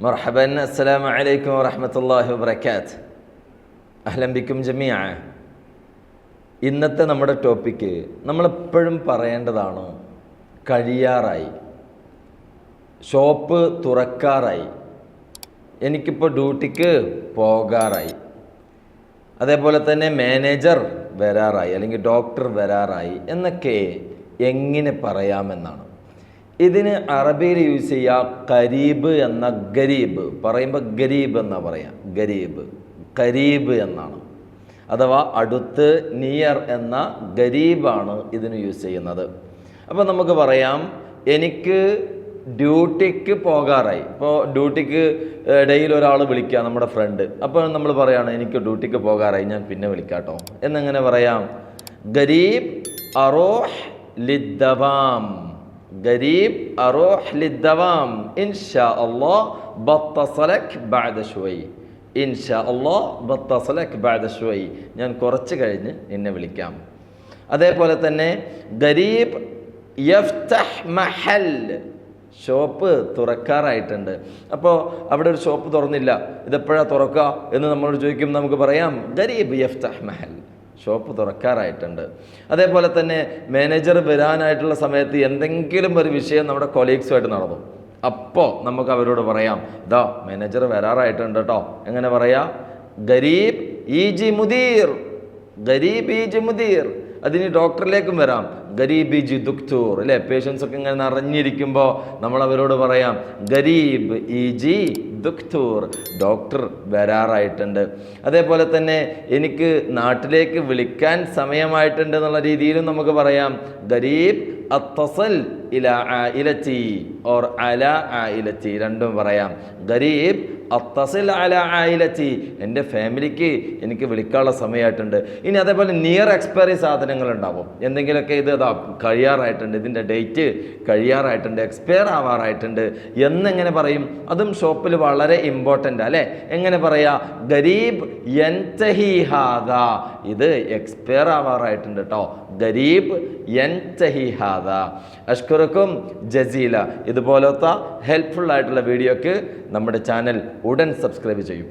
مرحبا السلام عليكم ورحمة الله وبركاته أهلا بكم جميعا ഇന്നത്തെ നമ്മുടെ ടോപ്പിക്ക് നമ്മളെപ്പോഴും പറയേണ്ടതാണ് കഴിയാറായി ഷോപ്പ് തുറക്കാറായി എനിക്കിപ്പോൾ ഡ്യൂട്ടിക്ക് പോകാറായി അതേപോലെ തന്നെ മാനേജർ വരാറായി അല്ലെങ്കിൽ ഡോക്ടർ വരാറായി എന്നൊക്കെ എങ്ങനെ പറയാമെന്നാണ് ഇതിന് അറബിയിൽ യൂസ് ചെയ്യുക കരീബ് എന്ന ഗരീബ് പറയുമ്പോൾ ഗരീബ് എന്നാ പറയാം. ഗരീബ് കരീബ് എന്നാണ്. അഥവാ അടുത്ത് നിയർ എന്ന ഗരീബാണ് ഇതിന് യൂസ് ചെയ്യുന്നത്. അപ്പോൾ നമുക്ക് പറയാം എനിക്ക് ഡ്യൂട്ടിക്ക് പോകാറായി. ഇപ്പോൾ ഡ്യൂട്ടിക്ക് ഇടയിൽ ഒരാൾ വിളിക്കുക നമ്മുടെ ഫ്രണ്ട്. അപ്പോൾ നമ്മൾ പറയുകയാണ് എനിക്ക് ഡ്യൂട്ടിക്ക് പോകാറായി ഞാൻ പിന്നെ വിളിക്കാട്ടോ. എന്നെങ്ങനെ പറയാം? ഗരീബ് അറോഹ് ലിദ്ദവാം. ഗരീബ് അറോഹ് ലിദ്ദവാം. ഇൻഷാ അള്ളാഹ് ബത്തസലക് ബഅദ ഷുവൈ ഇൻഷാ അള്ളാഹ് ബത്തസലക് ബഅദ ഷുവൈ ഞാൻ കുറച്ച് കഴിഞ്ഞ് നിന്നെ വിളിക്കാം. അതേപോലെ തന്നെ ഗരീബ് യഫ്തഹ് മഹൽ. ഷോപ്പ് തുറക്കാറായിട്ടുണ്ട്. അപ്പോൾ അവിടെ ഒരു ഷോപ്പ് തുറന്നില്ല. ഇതെപ്പോഴാണ് തുറക്കുക എന്ന് നമ്മളോട് ചോദിക്കും നമുക്ക് പറയാം ഗരീബ് യഫ്തഹ് മഹൽ. ഷോപ്പ് തുറക്കാറായിട്ടുണ്ട്. അതേപോലെ തന്നെ മാനേജർ വരാനായിട്ടുള്ള സമയത്ത് എന്തെങ്കിലും ഒരു വിഷയം നമ്മുടെ കൊലീഗ്സുമായിട്ട് നടന്നു. അപ്പോൾ നമുക്ക് അവരോട് പറയാം ഇതാ മാനേജർ വരാറായിട്ടുണ്ട് കേട്ടോ എങ്ങനെ പറയാ? ഗരീബ് ഈ ജി മുദീർ ഗരീബ് ഈ ജി മുദീർ അതിന് ഡോക്ടറിലേക്കും വരാം. ഗരീബ് ഇജ് ദുക്തൂർ അല്ലേ? പേഷ്യൻസ് ഒക്കെ ഇങ്ങനെ നിറഞ്ഞിരിക്കുമ്പോൾ നമ്മൾ അവരോട് പറയാം ഗരീബ് ഇജി ദുക്തൂർ ഡോക്ടർ വരാറായിട്ടുണ്ട്. അതേപോലെ തന്നെ എനിക്ക് നാട്ടിലേക്ക് വിളിക്കാൻ സമയമായിട്ടുണ്ട് എന്നുള്ള രീതിയിലും നമുക്ക് പറയാം ഗരീബ് അത്തസൽ ഇല ഓർ അല ആയിലത്തി രണ്ടും പറയാം. ഗരീബ് അത്തസിൽ അല ആയിലത്തി എന്റെ ഫാമിലിക്ക് എനിക്ക് വിളിക്കാനുള്ള സമയമായിട്ടുണ്ട് ഇനി അതേപോലെ നിയർ എക്സ്പയറി സാധനങ്ങൾ ഉണ്ടാവും എന്തെങ്കിലുമൊക്കെ ഇത് ഇതാ കഴിയാറായിട്ടുണ്ട്. ഇതിന്റെ ഡേറ്റ് കഴിയാറായിട്ടുണ്ട് എക്സ്പയർ ആവാറായിട്ടുണ്ട്. എന്നെങ്ങനെ പറയും? അതും ഷോപ്പിൽ വളരെ ഇമ്പോർട്ടന്റ് അല്ലേ? എങ്ങനെ പറയാ? ഗരീബ് യൻതഹിഹാദ ഇത് എക്സ്പയർ ആവാറായിട്ടുണ്ട് കേട്ടോ ഗരീബ് യൻതഹിഹാദ അഷ്കുറക്കും ജസീല. ഇതുപോലത്തെ ഹെൽപ്ഫുൾ ആയിട്ടുള്ള വീഡിയോക്ക് നമ്മുടെ ചാനൽ ഉടൻ സബ്സ്ക്രൈബ് ചെയ്യും.